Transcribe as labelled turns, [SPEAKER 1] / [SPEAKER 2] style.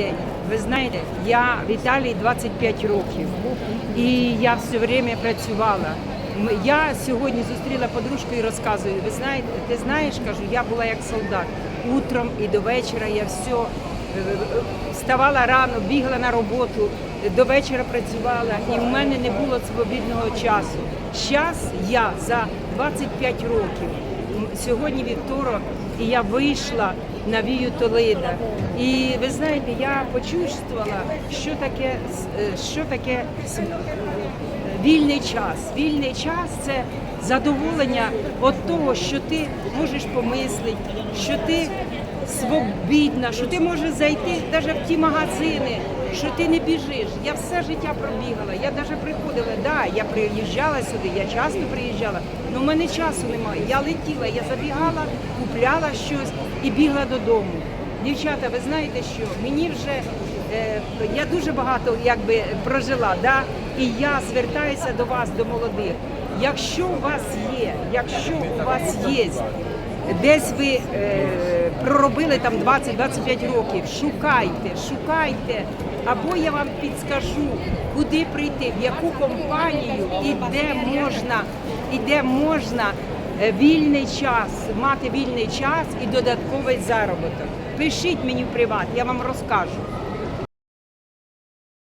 [SPEAKER 1] день. Ви знаєте, я в Італії 25 років і я все время працювала. Я сьогодні зустріла подружку і розказую. Ви знаєте, ти знаєш, кажу, я була як солдат. Утром і до вечора я все е, вставала рано, бігла на роботу, до вечора працювала, і в мене не було свобідного часу. Зараз я за 25 років Сьогодні вівторок, і я вийшла на Вію Толида. І ви знаєте, я почувствувала, що таке, е, що таке вільний час. Вільний час це задоволення від того, що ти можеш помислити, що ти свобідна, що ти можеш зайти навіть в ті магазини, що ти не біжиш. Я все життя пробігала. Я навіть приходила, да, я приїжджала сюди, я часто приїжджала, але в мене часу немає. Я летіла, я забігала, купляла щось і бігла додому. Дівчата, ви знаєте що? Мені вже е, я дуже багато якби прожила, да? і я звертаюся до вас, до молодих. Якщо у вас є, якщо у вас є десь ви е, проробили там 20-25 років, шукайте, шукайте, або я вам підскажу, куди прийти, в яку компанію і де можна, і де можна е, вільний час, мати вільний час і додатковий заробіток. Пишіть мені в приват, я вам розкажу.